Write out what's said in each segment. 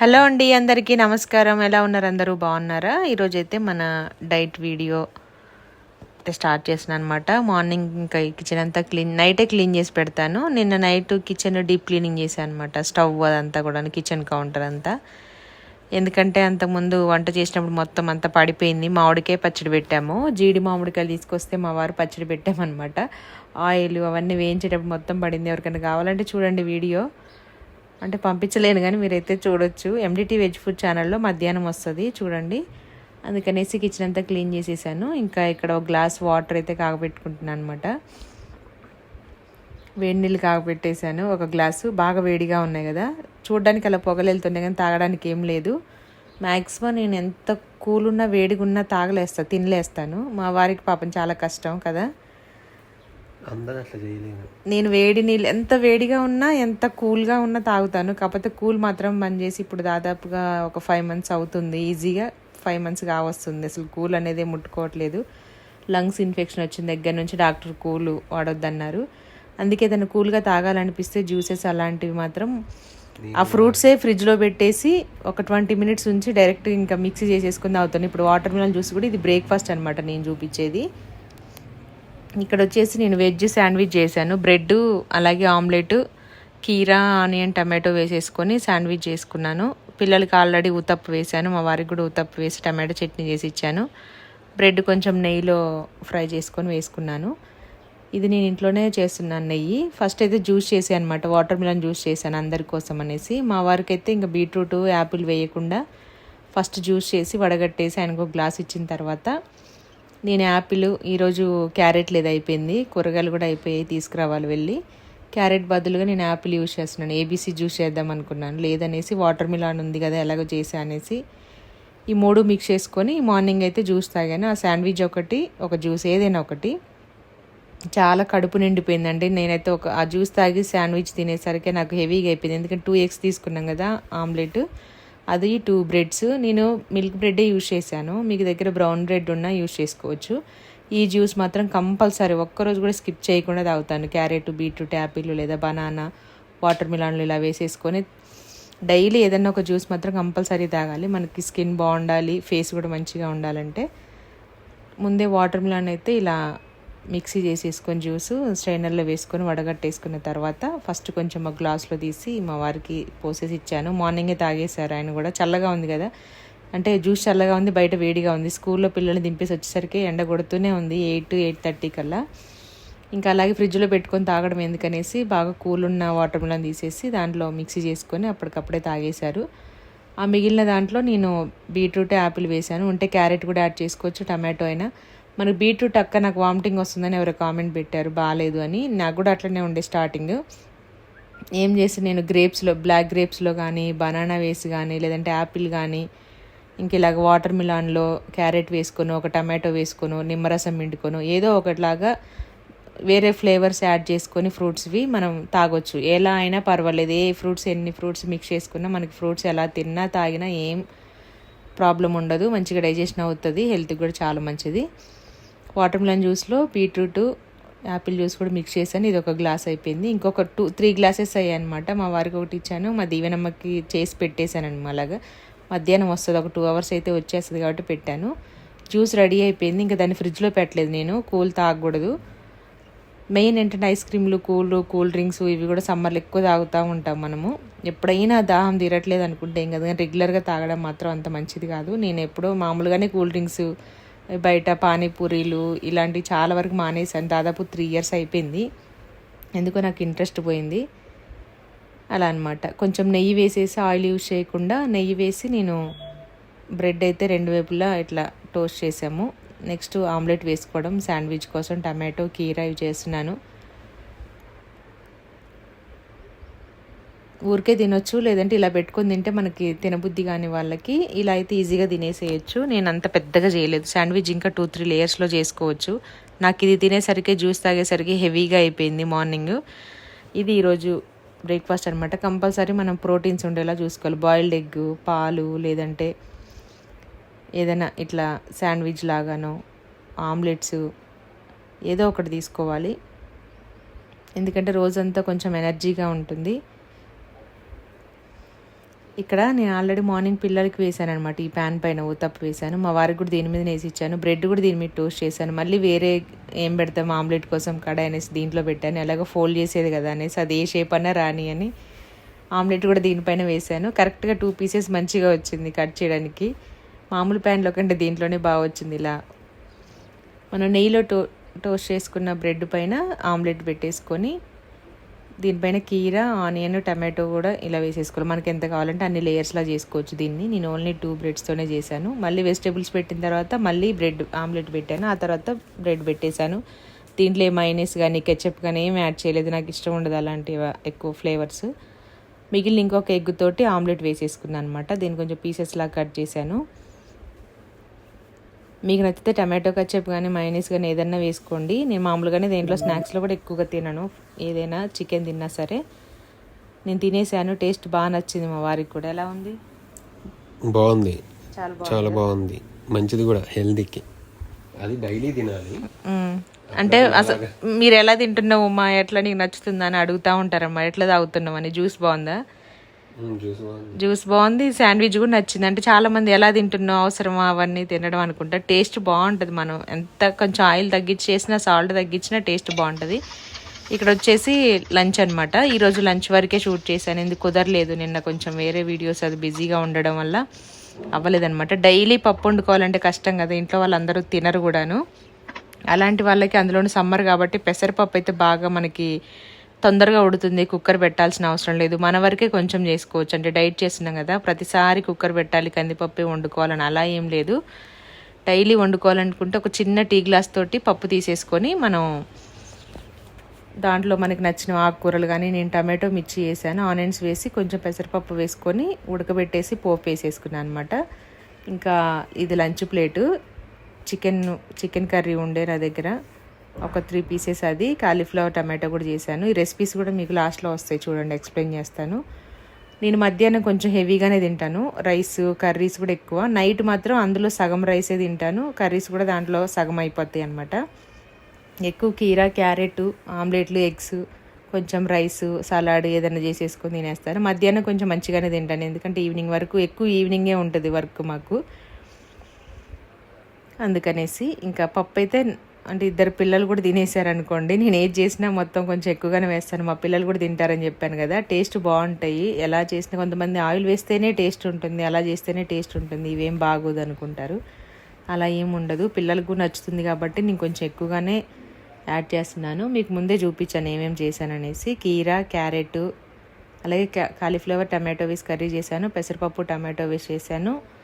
Hello అండి అందరికీ నమస్కారం. ఎలా ఉన్నారు అందరూ? బాగున్నారా? ఈరోజు అయితే మన డైట్ వీడియో అయితే స్టార్ట్ చేసిన అనమాట మార్నింగ్ ఇంకా కిచెన్ అంతా క్లీన్ నైటే క్లీన్ చేసి పెడతాను. నిన్న నైట్ కిచెన్ డీప్ క్లీనింగ్ చేశాను అనమాట స్టవ్ అదంతా కూడా కిచెన్ కౌంటర్ అంతా. ఎందుకంటే అంతకుముందు వంట చేసినప్పుడు మొత్తం అంతా పడిపోయింది. మామిడికాయ పచ్చడి పెట్టాము. జీడి మామిడికాయలు తీసుకొస్తే మా వారు పచ్చడి పెట్టామన్నమాట. ఆయిల్ అవన్నీ వేయించేటప్పుడు మొత్తం పడింది. ఎవరికైనా కావాలంటే చూడండి వీడియో. అంటే పంపించలేను కానీ మీరైతే చూడొచ్చు. ఎండిటీ వెజ్ ఫుడ్ ఛానల్లో మధ్యాహ్నం వస్తుంది. చూడండి. అందుకనేసి కిచెన్ అంతా క్లీన్ చేసేసాను. ఇంకా ఇక్కడ ఒక గ్లాస్ వాటర్ అయితే కాగబెట్టుకుంటున్నాను అనమాట వేడి నీళ్ళు కాగబెట్టేశాను. ఒక గ్లాసు బాగా వేడిగా ఉన్నాయి కదా. చూడడానికి అలా పొగలు కానీ తాగడానికి ఏం లేదు. మ్యాక్సిమం నేను ఎంత కూలున్నా వేడిగా ఉన్నా తాగలేస్తా తినలేస్తాను. మా వారికి పాపం చాలా కష్టం కదా. నేను వేడి నీళ్ళు ఎంత వేడిగా ఉన్నా ఎంత కూల్గా ఉన్నా తాగుతాను. కాకపోతే కూల్ మాత్రం బంద్ చేసి ఇప్పుడు దాదాపుగా ఒక ఫైవ్ మంత్స్ అవుతుంది. ఈజీగా ఫైవ్ మంత్స్ కావస్తుంది. అసలు కూల్ అనేది ముట్టుకోవట్లేదు. లంగ్స్ ఇన్ఫెక్షన్ వచ్చిన దగ్గర నుంచి డాక్టర్ కూల్ వాడొద్దన్నారు. అందుకే ఏదైనా కూల్గా తాగాలనిపిస్తే జ్యూసెస్ అలాంటివి మాత్రం ఆ ఫ్రూట్సే ఫ్రిడ్జ్లో పెట్టేసి ఒక ట్వంటీ మినిట్స్ ఉంచి డైరెక్ట్ ఇంకా మిక్సీ చేసేసుకుని తాగుతాను. ఇప్పుడు వాటర్ మిలన్ జ్యూస్ కూడా ఇది బ్రేక్ఫాస్ట్ అనమాట నేను చూపించేది. ఇక్కడ వచ్చేసి నేను వెజ్ శాండ్విచ్ చేశాను. బ్రెడ్ అలాగే ఆమ్లెట్ కీరా ఆనియన్ టమాటో వేసేసుకొని శాండ్విచ్ చేసుకున్నాను. పిల్లలకి ఆల్రెడీ ఉతప్పు వేశాను. మా వారికి కూడా ఉతప్పు వేసి టమాటో చట్నీ చేసి ఇచ్చాను. బ్రెడ్ కొంచెం నెయ్యిలో ఫ్రై చేసుకొని వేసుకున్నాను. ఇది నేను ఇంట్లోనే చేస్తున్నాను నెయ్యి. ఫస్ట్ అయితే జ్యూస్ చేసాను అనమాట వాటర్ మిలన్ జ్యూస్ చేశాను అందరి కోసం అనేసి. మా వారికి అయితే ఇంకా బీట్రూట్ యాపిల్ వేయకుండా ఫస్ట్ జ్యూస్ చేసి వడగట్టేసి ఆయనకు ఒక గ్లాస్ ఇచ్చిన తర్వాత నేను యాపిల్ ఈరోజు క్యారెట్ లేదు అయిపోయింది. కూరగాయలు కూడా అయిపోయాయి తీసుకురావాలి వెళ్ళి. క్యారెట్ బదులుగా నేను యాపిల్ యూజ్ చేస్తున్నాను. ఏబీసీ జ్యూస్ చేద్దాం అనుకున్నాను. లేదనేసి వాటర్ మిలాన్ ఉంది కదా ఎలాగో చేసా అనేసి. ఈ మూడు మిక్స్ చేసుకొని మార్నింగ్ అయితే జ్యూస్ తాగాను. ఆ శాండ్విచ్ ఒకటి ఒక జ్యూస్ ఏదైనా ఒకటి. చాలా కడుపు నిండిపోయిందండి నేనైతే ఒక ఆ జ్యూస్ తాగి శాండ్విచ్ తినేసరికి నాకు హెవీగా అయిపోయింది. ఎందుకంటే టూ ఎగ్స్ తీసుకున్నాం కదా ఆమ్లెట్. అది టూ బ్రెడ్స్ నేను మిల్క్ బ్రెడ్డే యూజ్ చేశాను. మీకు దగ్గర బ్రౌన్ బ్రెడ్ ఉన్నా యూజ్ చేసుకోవచ్చు. ఈ జ్యూస్ మాత్రం కంపల్సరీ ఒక్కరోజు కూడా స్కిప్ చేయకుండా తాగుతాను. క్యారెట్ బీట్రూట్ యాపిల్ లేదా బనానా వాటర్ మిలాన్లు ఇలా వేసేసుకొని డైలీ ఏదన్నా ఒక జ్యూస్ మాత్రం కంపల్సరీ తాగాలి. మనకి స్కిన్ బాగుండాలి ఫేస్ కూడా మంచిగా ఉండాలంటే. ముందే వాటర్ మిలాన్ అయితే ఇలా మిక్సీ చేసేసుకొని జ్యూస్ స్ట్రైనర్లో వేసుకొని వడగట్టేసుకున్న తర్వాత ఫస్ట్ కొంచెం ఒక గ్లాస్లో తీసి మా వారికి పోసేసి ఇచ్చాను. మార్నింగే తాగేశారు ఆయన కూడా. చల్లగా ఉంది కదా. అంటే జ్యూస్ చల్లగా ఉంది బయట వేడిగా ఉంది. స్కూల్లో పిల్లల్ని దింపేసి వచ్చేసరికి ఎండ కొడుతూనే ఉంది ఎయిట్ ఎయిట్ థర్టీ కల్లా. ఇంకా అలాగే ఫ్రిడ్జ్లో పెట్టుకొని తాగడం ఎందుకనేసి బాగా కూల్ ఉన్న వాటర్ మిలన్ తీసేసి దాంట్లో మిక్సీ చేసుకొని అప్పటికప్పుడే తాగేశారు. ఆ మిగిలిన దాంట్లో నేను బీట్రూట్ యాపిల్ వేశాను. ఉంటే క్యారెట్ కూడా యాడ్ చేసుకోవచ్చు టమాటో అయినా. మనకు బీట్రూట్ అక్క నాకు వామిటింగ్ వస్తుందని ఎవరో కామెంట్ పెట్టారు బాగాలేదు అని. నాకు కూడా అట్లనే ఉండే స్టార్టింగ్. ఏం చేసి నేను గ్రేప్స్లో బ్లాక్ గ్రేప్స్లో కానీ బనానా వేసి కానీ లేదంటే యాపిల్ కానీ ఇంక ఇలాగ వాటర్ మిలాన్లో క్యారెట్ వేసుకొని ఒక టమాటో వేసుకొని నిమ్మరసం పిండుకొని ఏదో ఒకటిలాగా వేరే ఫ్లేవర్స్ యాడ్ చేసుకొని ఫ్రూట్స్వి మనం తాగొచ్చు. ఎలా అయినా పర్వాలేదు ఏ ఫ్రూట్స్ ఎన్ని ఫ్రూట్స్ మిక్స్ చేసుకున్నా మనకి ఫ్రూట్స్ ఎలా తిన్నా తాగినా ఏం ప్రాబ్లం ఉండదు. మంచిగా డైజెషన్ అవుతుంది హెల్త్కి కూడా చాలా మంచిది. వాటర్ మిలన్ జ్యూస్లో బీట్రూట్ యాపిల్ జ్యూస్ కూడా మిక్స్ చేశాను. ఇది ఒక గ్లాస్ అయిపోయింది. ఇంకొక టూ త్రీ గ్లాసెస్ అయ్యాయి అనమాట మా వారికి ఒకటి ఇచ్చాను. మా దీవెనమ్మకి చేసి పెట్టేశాను అనమాట అలాగా. మధ్యాహ్నం వస్తుంది. ఒక టూ అవర్స్ అయితే వచ్చేస్తుంది కాబట్టి పెట్టాను. జ్యూస్ రెడీ అయిపోయింది. ఇంకా దాన్ని ఫ్రిడ్జ్లో పెట్టలేదు నేను. కూల్ తాగకూడదు. మెయిన్ ఏంటంటే ఐస్ క్రీమ్లు కూల్ కూల్ డ్రింక్స్ ఇవి కూడా సమ్మర్లో ఎక్కువ తాగుతూ ఉంటాం మనము. ఎప్పుడైనా దాహం తీరట్లేదు అనుకుంటే ఇంకా రెగ్యులర్గా తాగడం మాత్రం అంత మంచిది కాదు. నేను ఎప్పుడో మామూలుగానే కూల్ డ్రింక్స్ బయట పానీపూరీలు ఇలాంటివి చాలా వరకు మానేశాను. దాదాపు త్రీ ఇయర్స్ అయిపోయింది. ఎందుకో నాకు ఇంట్రెస్ట్ పోయింది. అలా అనమాట కొంచెం నెయ్యి వేసేసి ఆయిల్ యూజ్ చేయకుండా నెయ్యి వేసి నేను బ్రెడ్ అయితే రెండు వైపులా ఇట్లా టోస్ట్ చేసాము నెక్స్ట్ ఆమ్లెట్ వేసుకోవడం శాండ్విచ్ కోసం టమాటో కీరా ఇవి చేస్తున్నాను. ఊరికే తినొచ్చు లేదంటే ఇలా పెట్టుకొని తింటే మనకి తినబుద్ధి కాని వాళ్ళకి ఇలా అయితే ఈజీగా తినేసేయచ్చు. నేను అంత పెద్దగా చేయలేదు. శాండ్విచ్ ఇంకా టూ త్రీ లేయర్స్లో చేసుకోవచ్చు. నాకు ఇది తినేసరికి జ్యూస్ తాగేసరికి హెవీగా అయిపోయింది మార్నింగ్. ఇది ఈరోజు బ్రేక్ఫాస్ట్ అనమాట కంపల్సరీ మనం ప్రోటీన్స్ ఉండేలా చూసుకోవాలి. బాయిల్డ్ ఎగ్ పాలు లేదంటే ఏదైనా ఇట్లా శాండ్విచ్ లాగానో ఆమ్లెట్స్ ఏదో ఒకటి తీసుకోవాలి. ఎందుకంటే రోజంతా కొంచెం ఎనర్జీగా ఉంటుంది. ఇక్కడ నేను ఆల్రెడీ మార్నింగ్ పిల్లలకి వేసాను అనమాట ఈ ప్యాన్ పైన ఊతప్పు వేసాను మా వారికి కూడా దీని మీద వేసి ఇచ్చాను బ్రెడ్ కూడా దీని మీద టోస్ట్ చేశాను. మళ్ళీ వేరే ఏం పెడతాం? ఆమ్లెట్ కోసం కడాయి అనేసి దీంట్లో పెట్టాను. ఎలాగో ఫోల్డ్ చేసేది కదా అనేసి అది ఏ షేప్ అన్నా రాని అని ఆమ్లెట్ కూడా దీనిపైన వేసాను కరెక్ట్గా టూ పీసెస్ మంచిగా వచ్చింది కట్ చేయడానికి. మామూలు ప్యాన్లో కంటే దీంట్లోనే బాగా వచ్చింది ఇలా. మనం నెయ్యిలో టో టోస్ట్ చేసుకున్న బ్రెడ్ పైన ఆమ్లెట్ పెట్టేసుకొని దీనిపైన కీర ఆనియన్ టమాటో కూడా ఇలా వేసేసుకోవాలి. మనకి ఎంత కావాలంటే అన్ని లేయర్స్లా చేసుకోవచ్చు దీన్ని. నేను ఓన్లీ టూ బ్రెడ్స్తోనే చేశాను. మళ్ళీ వెజిటేబుల్స్ పెట్టిన తర్వాత మళ్ళీ బ్రెడ్ ఆమ్లెట్ పెట్టాను. ఆ తర్వాత బ్రెడ్ పెట్టేశాను. దీంట్లో ఏ మైనస్ కానీ కెచప్ కానీ ఏం యాడ్ చేయలేదు. నాకు ఇష్టం ఉండదు అలాంటివి ఎక్కువ ఫ్లేవర్స్ మిగిలిన ఇంకొక ఎగ్ తోటి ఆమ్లెట్ వేసేసుకున్నాను అనమాట దీన్ని కొంచెం పీసెస్లా కట్ చేశాను. మీకు నచ్చితే టమాటో కచ్చప్ కానీ మైనీస్ కానీ ఏదన్నా వేసుకోండి. నేను మామూలుగానే దేంట్లో స్నాక్స్లో కూడా ఎక్కువగా తినను. ఏదైనా చికెన్ తిన్నా సరే. నేను తినేసాను. టేస్ట్ బాగా నచ్చింది మా వారికి కూడా. ఎలా ఉంది? బాగుంది. చాలా బాగుంది. చాలా బాగుంది. మంచిది కూడా హెల్దీకి. అది డైలీ తినాలి. అంటే అసలు మీరు ఎలా తింటున్నావు మా ఎట్లా నీకు నచ్చుతుందా అని అడుగుతూ ఉంటారమ్మా. ఎట్లా తాగుతున్నావు అని? జ్యూస్ బాగుందా? జ్యూస్ బాగుంది. శాండ్విచ్ కూడా నచ్చింది. అంటే చాలా మంది ఎలా తింటున్నావు అవసరమా అవన్నీ తినడం అనుకుంటా. టేస్ట్ బాగుంటుంది మనం. ఎంత కొంచెం ఆయిల్ తగ్గించి చేసినా సాల్ట్ తగ్గించినా టేస్ట్ బాగుంటుంది. ఇక్కడ వచ్చేసి లంచ్ అనమాట ఈరోజు లంచ్ వరకే షూట్ చేశాను. ఎందుకు కుదరలేదు. నిన్న కొంచెం వేరే వీడియోస్ అది బిజీగా ఉండడం వల్ల అవ్వలేదన్నమాట. డైలీ పప్పు వండుకోవాలంటే కష్టం కదా. ఇంట్లో వాళ్ళందరూ తినరు కూడాను. అలాంటి వాళ్ళకి అందులోనూ సమ్మర్ కాబట్టి పెసరపప్పు అయితే బాగా మనకి తొందరగా ఉడుతుంది కుక్కర్ పెట్టాల్సిన అవసరం లేదు. మన వరకే కొంచెం చేసుకోవచ్చు. అంటే డైట్ చేస్తున్నాం కదా ప్రతిసారి కుక్కర్ పెట్టాలి కందిపప్పు వండుకోవాలని అలా ఏం లేదు. డైలీ వండుకోవాలనుకుంటే ఒక చిన్న టీ గ్లాస్ తోటి పప్పు తీసేసుకొని మనం దాంట్లో మనకి నచ్చిన ఆకుకూరలు కానీ నేను టమాటో మిర్చి వేసాను ఆనియన్స్ వేసి కొంచెం పెసరపప్పు వేసుకొని ఉడకబెట్టేసి పోపు వేసేసుకున్నాను అనమాట ఇంకా ఇది lunch plate. Chicken chicken curry ఉండే నా దగ్గర. ఒక త్రీ పీసెస్ అది. కాలీఫ్లవర్ టమాటో కూడా చేశాను. ఈ రెసిపీస్ కూడా మీకు లాస్ట్లో వస్తాయి చూడండి ఎక్స్ప్లెయిన్ చేస్తాను. నేను మధ్యాహ్నం కొంచెం హెవీగానే తింటాను. రైస్ కర్రీస్ కూడా ఎక్కువ. నైట్ మాత్రం అందులో సగం రైసే తింటాను. కర్రీస్ కూడా దాంట్లో సగం అయిపోతాయి అనమాట ఎక్కువ కీరా క్యారెట్ ఆమ్లెట్లు ఎగ్స్ కొంచెం రైస్ సలాడ్ ఏదైనా చేసేసుకొని తినేస్తాను. మధ్యాహ్నం కొంచెం మంచిగానే తింటాను ఎందుకంటే ఈవినింగ్ వరకు ఎక్కువ ఈవినింగే ఉంటుంది వర్క్ మాకు. అందుకనేసి ఇంకా పప్పు అయితే అంటే ఇద్దరు పిల్లలు కూడా తినేసారనుకోండి నేను ఏది చేసినా మొత్తం కొంచెం ఎక్కువగానే వేస్తాను. మా పిల్లలు కూడా తింటారని చెప్పాను కదా టేస్ట్ బాగుంటాయి. ఎలా చేసినా కొంతమంది ఆయిల్ వేస్తేనే టేస్ట్ ఉంటుంది అలా చేస్తేనే టేస్ట్ ఉంటుంది. ఇవేం బాగోదు అనుకుంటారు. అలా ఏం ఉండదు. పిల్లలకు నచ్చుతుంది కాబట్టి నేను కొంచెం ఎక్కువగానే యాడ్ చేస్తున్నాను. మీకు ముందే చూపించాను ఏమేమి చేశాననేసి కీరా క్యారెట్ అలాగే కాలీఫ్లవర్ టమాటో వేసి కర్రీ చేశాను. పెసరపప్పు టమాటో వేసి చేశాను.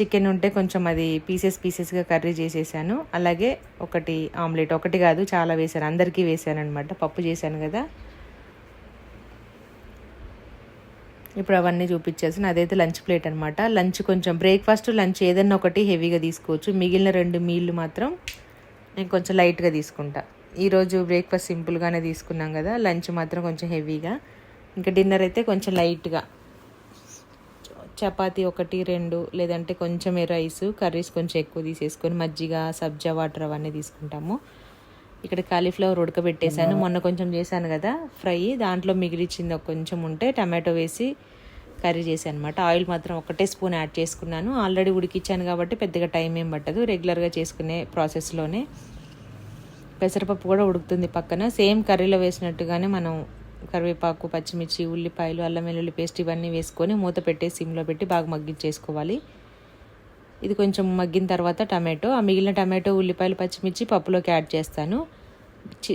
చికెన్ ఉంటే కొంచెం అది పీసెస్ పీసెస్గా కర్రీ చేసేసాను. అలాగే ఒకటి ఆమ్లెట్. ఒకటి కాదు చాలా వేసాను అందరికీ వేసాను అనమాట పప్పు చేశాను కదా. ఇప్పుడు అవన్నీ చూపించేసాను అదైతే లంచ్ ప్లేట్ అనమాట లంచ్ కొంచెం బ్రేక్ఫాస్ట్ లంచ్ ఏదన్నా ఒకటి హెవీగా తీసుకోవచ్చు. మిగిలిన రెండు మీళ్ళు మాత్రం నేను కొంచెం లైట్గా తీసుకుంటా. ఈరోజు బ్రేక్ఫాస్ట్ సింపుల్గానే తీసుకున్నాం కదా. లంచ్ మాత్రం కొంచెం హెవీగా. ఇంకా డిన్నర్ అయితే కొంచెం లైట్గా. చపాతీ ఒకటి రెండు లేదంటే కొంచెమే రైస్ కర్రీస్ కొంచెం ఎక్కువ తీసేసుకొని మజ్జిగ సబ్జా వాటర్ అవన్నీ తీసుకుంటాము. ఇక్కడ కాలీఫ్లవర్ ఉడకబెట్టేశాను. మొన్న కొంచెం చేశాను కదా ఫ్రై. దాంట్లో మిగిలిచ్చింది కొంచెం ఉంటే టమాటో వేసి కర్రీ చేశాను అనమాట ఆయిల్ మాత్రం ఒకటే స్పూన్ యాడ్ చేసుకున్నాను. ఆల్రెడీ ఉడికిచ్చాను కాబట్టి పెద్దగా టైం ఏం పట్టదు. రెగ్యులర్గా చేసుకునే ప్రాసెస్లోనే. పెసరపప్పు కూడా ఉడుకుతుంది పక్కన. సేమ్ కర్రీలో వేసినట్టుగానే మనం కరివేపాకు పచ్చిమిర్చి ఉల్లిపాయలు అల్లం వెల్లుల్లి పేస్ట్ ఇవన్నీ వేసుకొని మూత పెట్టి సిమ్లో పెట్టి బాగా మగ్గించేసుకోవాలి. ఇది కొంచెం మగ్గిన తర్వాత టమాటో ఆ మిగిలిన టమాటో ఉల్లిపాయలు పచ్చిమిర్చి పప్పులోకి యాడ్ చేస్తాను.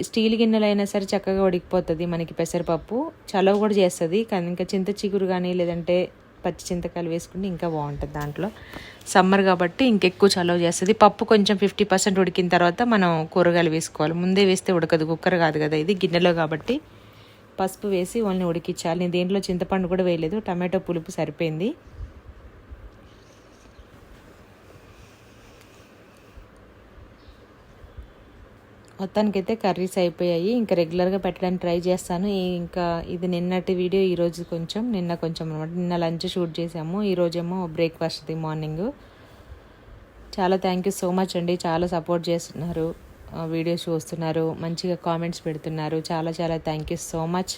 స్టీల్ గిన్నెలు అయినా సరే చక్కగా ఉడికిపోతుంది మనకి పెసరపప్పు. చలవ కూడా చేస్తుంది కానీ ఇంకా చింత చిగురు కానీ లేదంటే పచ్చి చింతకాయలు వేసుకుంటే ఇంకా బాగుంటుంది దాంట్లో. సమ్మర్ కాబట్టి ఇంకెక్కువ చలవ చేస్తుంది. పప్పు కొంచెం ఫిఫ్టీ పర్సెంట్ ఉడికిన తర్వాత మనం కూరగాయలు వేసుకోవాలి. ముందే వేస్తే ఉడకదు కుక్కర్ కాదు కదా ఇది గిన్నెలో కాబట్టి. పసుపు వేసి ఓన్లీ ఉడికించాలి. నేను దేంట్లో చింతపండు కూడా వేయలేదు. టమాటో పులుపు సరిపోయింది. మొత్తానికైతే కర్రీస్ అయిపోయాయి. ఇంకా రెగ్యులర్గా పెట్టడానికి ట్రై చేస్తాను. ఇంకా ఇది నిన్నటి వీడియో ఈరోజు కొంచెం నిన్న కొంచెం అనమాట నిన్న లంచ్ షూట్ చేసాము. ఈరోజేమో బ్రేక్ఫాస్ట్ది మార్నింగ్. చాలా థ్యాంక్ యూ సో మచ్ అండి. చాలా సపోర్ట్ చేస్తున్నారు. వీడియోస్ చూస్తున్నారు మంచిగా కామెంట్స్ పెడుతున్నారు. చాలా చాలా thank you so much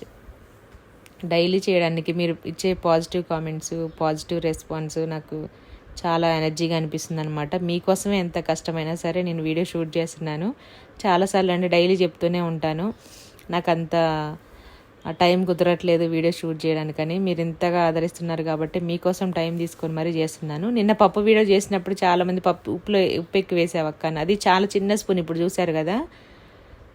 daily చేయడానికి మీరు ఇచ్చే పాజిటివ్ కామెంట్స్ పాజిటివ్ రెస్పాన్స్ నాకు చాలా ఎనర్జీగా అనిపిస్తుంది అనమాట మీకోసమే ఎంత కష్టమైనా సరే నేను వీడియో షూట్ చేస్తున్నాను. చాలాసార్లు అంటే డైలీ చెప్తూనే ఉంటాను. నాకు అంత ఆ టైం కుదరట్లేదు వీడియో షూట్ చేయడానికని. మీరు ఇంతగా ఆదరిస్తున్నారు కాబట్టి మీకోసం టైం తీసుకొని మరీ చేస్తున్నాను. నిన్న పప్పు వీడియో చేసినప్పుడు చాలామంది పప్పు ఉప్పులో ఉప్పు ఎక్కువ వేసావక్క అని. అది చాలా చిన్న స్పూన్ ఇప్పుడు చూశారు కదా.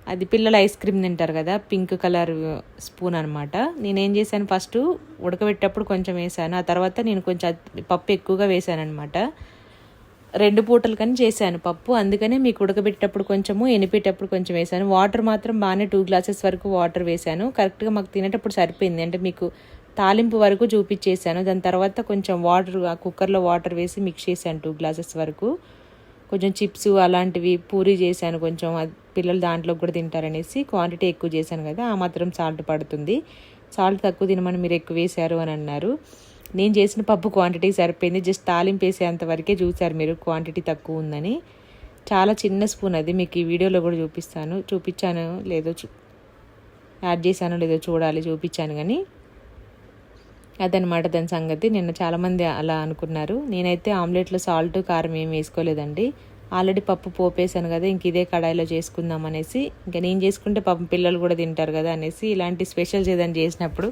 అది పిల్లలు ఐస్ క్రీమ్ తింటారు కదా పింక్ కలర్ స్పూన్ అనమాట నేనేం చేశాను ఫస్ట్ ఉడకబెట్టేటప్పుడు కొంచెం వేసాను. ఆ తర్వాత నేను కొంచెం పప్పు ఎక్కువగా వేసాను అనమాట రెండు పూటలు కానీ చేశాను పప్పు. అందుకనే మీకు ఉడకబెట్టేటప్పుడు కొంచెము ఎనిపేటప్పుడు కొంచెం వేసాను వాటర్ మాత్రం బాగానే టూ గ్లాసెస్ వరకు వాటర్ వేసాను కరెక్ట్గా మాకు తినేటప్పుడు సరిపోయింది. అంటే మీకు తాలింపు వరకు చూపించేశాను దాని తర్వాత కొంచెం వాటర్ ఆ కుక్కర్లో వాటర్ వేసి మిక్స్ చేశాను టూ గ్లాసెస్ వరకు. కొంచెం చిప్స్ అలాంటివి పూరి చేశాను కొంచెం. పిల్లలు దాంట్లో కూడా తింటారనేసి క్వాంటిటీ ఎక్కువ చేశాను కదా ఆ మాత్రం సాల్ట్ పడుతుంది. సాల్ట్ తక్కువ తినమని మీరు ఎక్కువ వేశారు అని అన్నారు. నేను చేసిన పప్పు క్వాంటిటీ సరిపోయింది. జస్ట్ తాలింపు వేసేంత వరకే చూశారు మీరు. క్వాంటిటీ తక్కువ ఉందని. చాలా చిన్న స్పూన్ అది. మీకు ఈ వీడియోలో కూడా చూపిస్తాను. చూపించాను లేదో చూ యాడ్ చేశానో లేదో చూడాలి. చూపించాను కానీ అదనమాట దాని సంగతి. నిన్న చాలామంది అలా అనుకున్నారు. నేనైతే ఆమ్లెట్లో సాల్ట్ కారం ఏం వేసుకోలేదండి. ఆల్రెడీ పప్పు పోపేసాను కదా ఇంక ఇదే కడాయిలో చేసుకుందాం అనేసి. ఇంకా నేను చేసుకుంటే పాపం పిల్లలు కూడా తింటారు కదా అనేసి ఇలాంటి స్పెషల్స్ ఏదైనా చేసినప్పుడు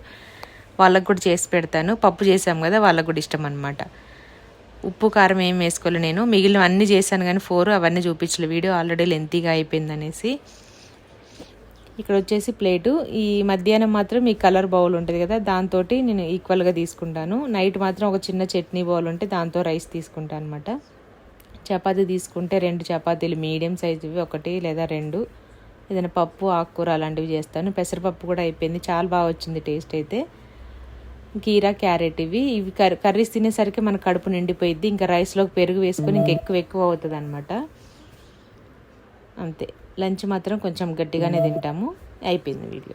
వాళ్ళకు కూడా చేసి పెడతాను. పప్పు చేసాం కదా వాళ్ళకు కూడా ఇష్టం అనమాట ఉప్పు కారం ఏం వేసుకోలే నేను. మిగిలిన అన్నీ చేశాను కానీ ఫోర్ అవన్నీ చూపించలే. వీడియో ఆల్రెడీ లెంతీగా అయిపోయింది అనేసి. ఇక్కడ వచ్చేసి ప్లేటు. ఈ మధ్యాహ్నం మాత్రం ఈ కలర్ బౌల్ ఉంటుంది కదా దాంతో నేను ఈక్వల్గా తీసుకుంటాను. నైట్ మాత్రం ఒక చిన్న చట్నీ బౌల్ ఉంటే దాంతో రైస్ తీసుకుంటాను అనమాట చపాతీ తీసుకుంటే రెండు చపాతీలు మీడియం సైజువి ఒకటి లేదా రెండు. ఏదైనా పప్పు ఆకుకూర అలాంటివి చేస్తాను. పెసరపప్పు కూడా అయిపోయింది. చాలా బాగా వచ్చింది టేస్ట్ అయితే. కీరా క్యారెట్ ఇవి. ఇవి కర్రీ కర్రీస్ తినేసరికి మన కడుపు నిండిపోయిద్ది. ఇంకా రైస్లోకి పెరుగు వేసుకొని ఇంకా ఎక్కువ ఎక్కువ అవుతుంది అనమాట అంతే. లంచ్ మాత్రం కొంచెం గట్టిగానే తింటాము. అయిపోయింది వీడియో.